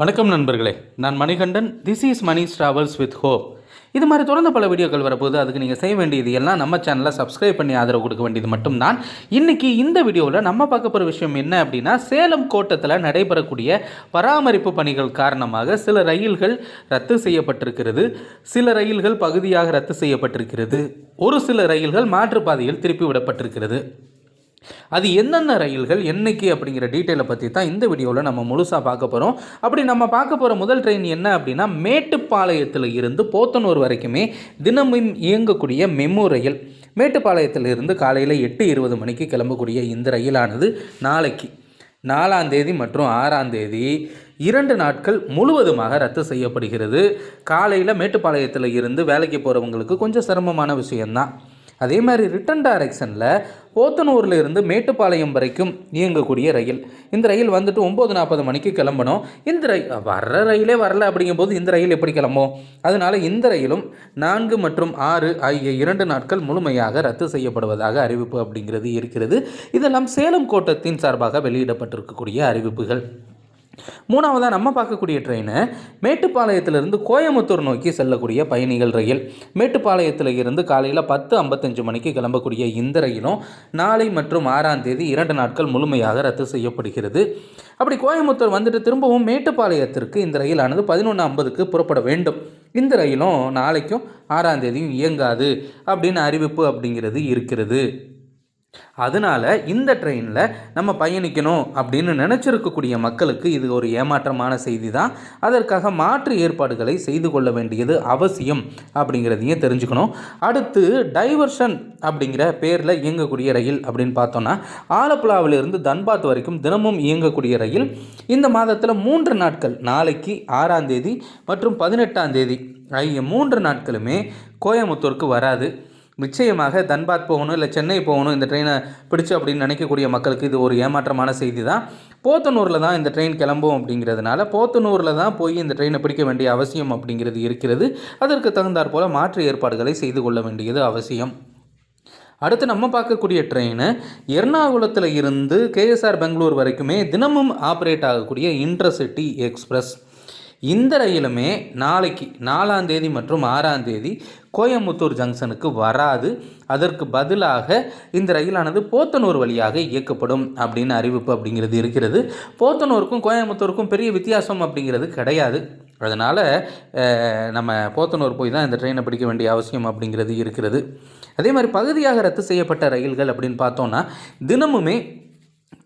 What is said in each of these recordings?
வணக்கம் நண்பர்களே. நான் Manikandan. This is Mani travels with hope இது மாதிரி தொடர்ந்து பல வீடியோக்கள் வரப்போது அதுக்கு நீங்கள் செய்ய வேண்டியது எல்லாம் நம்ம சேனலை சப்ஸ்கிரைப் பண்ணி ஆதரவு கொடுக்க வேண்டியது மட்டும்தான். இன்றைக்கி இந்த வீடியோவில் நம்ம பார்க்க போகிற விஷயம் என்ன அப்படின்னா சேலம் கோட்டத்தில் நடைபெறக்கூடிய பராமரிப்பு பணிகள் காரணமாக சில ரயில்கள் ரத்து செய்யப்பட்டிருக்கிறது. சில ரயில்கள் பகுதியாக ரத்து செய்யப்பட்டிருக்கிறது. ஒரு சில ரயில்கள் மாற்றுப்பாதையில் திருப்பி விடப்பட்டிருக்கிறது. அது என்னென்ன ரயில்கள் என்னைக்கு அப்படிங்கிற டீட்டெயிலை பற்றி தான் இந்த வீடியோவில் நம்ம முழுசாக பார்க்க போகிறோம் அப்படி நம்ம பார்க்க போகிற முதல் ட்ரெயின் என்ன அப்படின்னா மேட்டுப்பாளையத்தில் இருந்து போத்தனூர் வரைக்குமே தினமும் இயங்கக்கூடிய மெமு ரயில். மேட்டுப்பாளையத்தில் இருந்து காலையில் எட்டு இருபது மணிக்கு கிளம்பக்கூடிய இந்த ரயிலானது நாளைக்கு நாலாம் தேதி மற்றும் ஆறாம் தேதி இரண்டு நாட்கள் முழுவதுமாக ரத்து செய்யப்படுகிறது. காலையில் மேட்டுப்பாளையத்தில் இருந்து வேலைக்கு போகிறவங்களுக்கு கொஞ்சம் சிரமமான விஷயந்தான் அதே மாதிரி ரிட்டன் டைரக்ஷனில் போத்தனூரில் இருந்து மேட்டுப்பாளையம் வரைக்கும் இயங்கக்கூடிய ரயில். இந்த ரயில் வந்துட்டு ஒம்பது நாற்பது மணிக்கு கிளம்பணும். இந்த ரயில் வர்ற ரயிலே வரல அப்படிங்கும்போது இந்த ரயில் எப்படி கிளம்பும்? அதனால் இந்த ரயிலும் நான்கு மற்றும் ஆறு ஆகிய இரண்டு நாட்கள் முழுமையாக ரத்து செய்யப்படுவதாக அறிவிப்பு அப்படிங்கிறது இருக்கிறது. இதெல்லாம் சேலம் கோட்டத்தின் சார்பாக வெளியிடப்பட்டிருக்கக்கூடிய அறிவிப்புகள். மூணாவதாக நம்ம பார்க்கக்கூடிய ட்ரெயின் மேட்டுப்பாளையத்திலிருந்து கோயம்புத்தூர் நோக்கி செல்லக்கூடிய பயணிகள் ரயில். மேட்டுப்பாளையத்தில் இருந்து காலையில் பத்து ஐம்பத்தஞ்சு மணிக்கு கிளம்பக்கூடிய இந்த ரயிலும் நாளை மற்றும் ஆறாம் தேதி இரண்டு நாட்கள் முழுமையாக ரத்து செய்யப்படுகிறது. அப்படி கோயம்புத்தூர் வந்துட்டு திரும்பவும் மேட்டுப்பாளையத்திற்கு இந்த ரயிலானது பதினொன்று ஐம்பதுக்கு புறப்பட வேண்டும். இந்த ரயிலும் நாளைக்கும் ஆறாம் தேதியும் இயங்காது அப்படின்னு அறிவிப்பு அப்படிங்கிறது இருக்கிறது. அதனால் இந்த ட்ரெயினில் நம்ம பயணிக்கணும் அப்படின்னு நினச்சிருக்கக்கூடிய மக்களுக்கு இது ஒரு ஏமாற்றமான செய்தி தான் அதற்காக மாற்று ஏற்பாடுகளை செய்து கொள்ள வேண்டியது அவசியம் அப்படிங்கிறதையும் தெரிஞ்சுக்கணும். அடுத்து டைவர்ஷன் அப்படிங்கிற பேரில் இயங்கக்கூடிய ரயில் அப்படின்னு பார்த்தோன்னா ஆலப்புழாவிலிருந்து தன்பாத் வரைக்கும் தினமும் இயங்கக்கூடிய ரயில். இந்த மாதத்தில் மூன்று நாட்கள் நாளைக்கு ஆறாம் தேதி மற்றும் பதினெட்டாம் தேதி. ஆகிய மூன்று நாட்களுமே கோயமுத்தூருக்கு வராது. நிச்சயமாக தன்பாத் போகணும் இல்லை சென்னை போகணும் இந்த ட்ரெயினை பிடிச்சு அப்படின்னு நினைக்கக்கூடிய மக்களுக்கு இது ஒரு ஏமாற்றமான செய்தி தான் போத்தனூரில் தான் இந்த ட்ரெயின் கிளம்பும் அப்படிங்கிறதுனால போத்தனூரில் தான் போய் இந்த ட்ரெயினை பிடிக்க வேண்டிய அவசியம் அப்படிங்கிறது இருக்கிறது. அதற்கு தகுந்தாற் போல் மாற்று ஏற்பாடுகளை செய்து கொள்ள வேண்டியது அவசியம். அடுத்து நம்ம பார்க்கக்கூடிய ட்ரெயின் எர்ணாகுளத்தில் இருந்து கேஎஸ்ஆர் பெங்களூர் வரைக்குமே தினமும் ஆப்ரேட் ஆகக்கூடிய இன்டர்சிட்டி எக்ஸ்பிரஸ் இந்த ரயிலுமே நாளைக்கு நாலாம் தேதி மற்றும் ஆறாம் தேதி கோயம்புத்தூர் ஜங்ஷனுக்கு வராது. அதற்கு பதிலாக இந்த ரயிலானது போத்தனூர் வழியாக இயக்கப்படும் அப்படின்னு அறிவிப்பு அப்படிங்கிறது இருக்கிறது. போத்தனூருக்கும் கோயம்புத்தூருக்கும் பெரிய வித்தியாசம் அப்படிங்கிறது கிடையாது. அதனால் நம்ம போத்தனூர் போய் தான் இந்த ட்ரெயினை பிடிக்க வேண்டிய அவசியம் அப்படிங்கிறது இருக்கிறது. அதே மாதிரி பகுதியாக ரத்து செய்யப்பட்ட ரயில்கள் அப்படின்னு பார்த்தோன்னா தினமுமே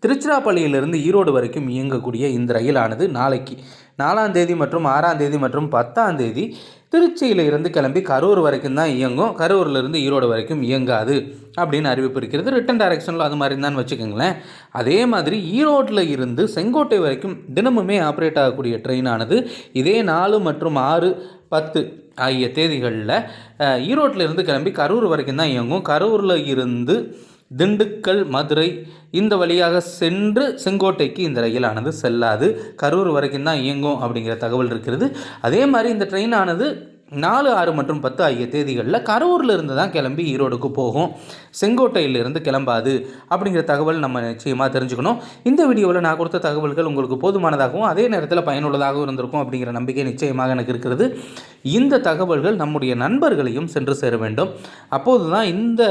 திருச்சிராப்பள்ளியிலிருந்து ஈரோடு வரைக்கும் இயங்கக்கூடிய இந்த ரயிலானது நாளைக்கு நாலாம் தேதி மற்றும் ஆறாம் தேதி மற்றும் பத்தாம் தேதி திருச்சியில் இருந்து கிளம்பி கரூர் வரைக்கும் தான் இயங்கும். கரூர்லேருந்து ஈரோடு வரைக்கும் இயங்காது அப்படின்னு அறிவிப்பு இருக்கிறது. ரிட்டன் டைரக்ஷனில் அது மாதிரி தான் வச்சுக்கோங்களேன். அதே மாதிரி ஈரோட்டில் இருந்து செங்கோட்டை வரைக்கும் தினமுமே ஆப்ரேட் ஆகக்கூடிய ட்ரெயினானது இதே நாலு மற்றும் ஆறு பத்து ஆகிய தேதிகளில் ஈரோட்டில் இருந்து கிளம்பி கரூர் வரைக்கும் தான் இயங்கும். கரூரில் இருந்து திண்டுக்கல் மதுரை இந்த வழியாக சென்று செங்கோட்டைக்கு இந்த ரயிலானது செல்லாது. கரூர் வரைக்கும் தான் இயங்கும் அப்படிங்கிற தகவல் இருக்கிறது. அதே மாதிரி இந்த ட்ரெயினானது நாலு ஆறு மற்றும் பத்து ஆகிய தேதிகளில் கரூரில் இருந்து தான் கிளம்பி ஈரோடுக்கு போகும். செங்கோட்டையிலிருந்து கிளம்பாது அப்படிங்கிற தகவல் நம்ம நிச்சயமாக தெரிஞ்சுக்கணும். இந்த வீடியோவில் நான் கொடுத்த தகவல்கள் உங்களுக்கு போதுமானதாகவும் அதே நேரத்தில் பயனுள்ளதாகவும் இருந்திருக்கும் அப்படிங்கிற நம்பிக்கை நிச்சயமாக எனக்கு இருக்கிறது. இந்த தகவல்கள் நம்முடைய நண்பர்களையும் சென்று சேர வேண்டும். அப்போது தான் இந்த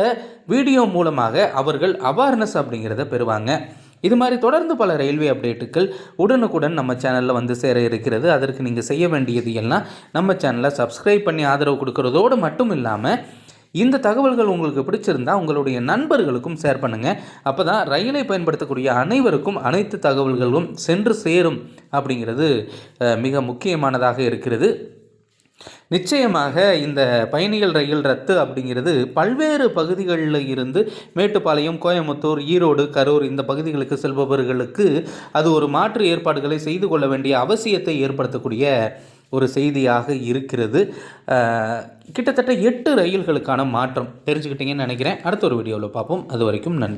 வீடியோ மூலமாக அவர்கள் அவேர்னஸ் அப்படிங்கிறத பெறுவாங்க. இது மாதிரி தொடர்ந்து பல ரயில்வே அப்டேட்டுகள் உடனுக்குடன் நம்ம சேனலில் வந்து சேர இருக்கிறது. அதற்கு நீங்கள் செய்ய வேண்டியது எல்லாம் நம்ம சேனலை சப்ஸ்கிரைப் பண்ணி ஆதரவு கொடுக்கறதோடு மட்டும் இல்லாமல் இந்த தகவல்கள் உங்களுக்கு பிடிச்சிருந்தா உங்களுடைய நண்பர்களுக்கும் ஷேர் பண்ணுங்கள் அப்போ தான் ரயிலை பயன்படுத்தக்கூடிய அனைவருக்கும் அனைத்து தகவல்களும் சென்று சேரும் அப்படிங்கிறது மிக முக்கியமானதாக இருக்கிறது. நிச்சயமாக இந்த பயணிகள் ரயில் ரத்து அப்படிங்கிறது பல்வேறு பகுதிகளில் இருந்து மேட்டுப்பாளையம் கோயம்புத்தூர் ஈரோடு கரூர் இந்த பகுதிகளுக்கு செல்பவர்களுக்கு அது ஒரு மாற்று ஏற்பாடுகளை செய்து கொள்ள வேண்டிய அவசியத்தை ஏற்படுத்தக்கூடிய ஒரு செய்தியாக இருக்கிறது. கிட்டத்தட்ட எட்டு ரயில்களுக்கான மாற்றம் தெரிஞ்சுக்கிட்டீங்கன்னு நினைக்கிறேன். அடுத்த ஒரு வீடியோவில் பார்ப்போம். அது வரைக்கும் நன்றி.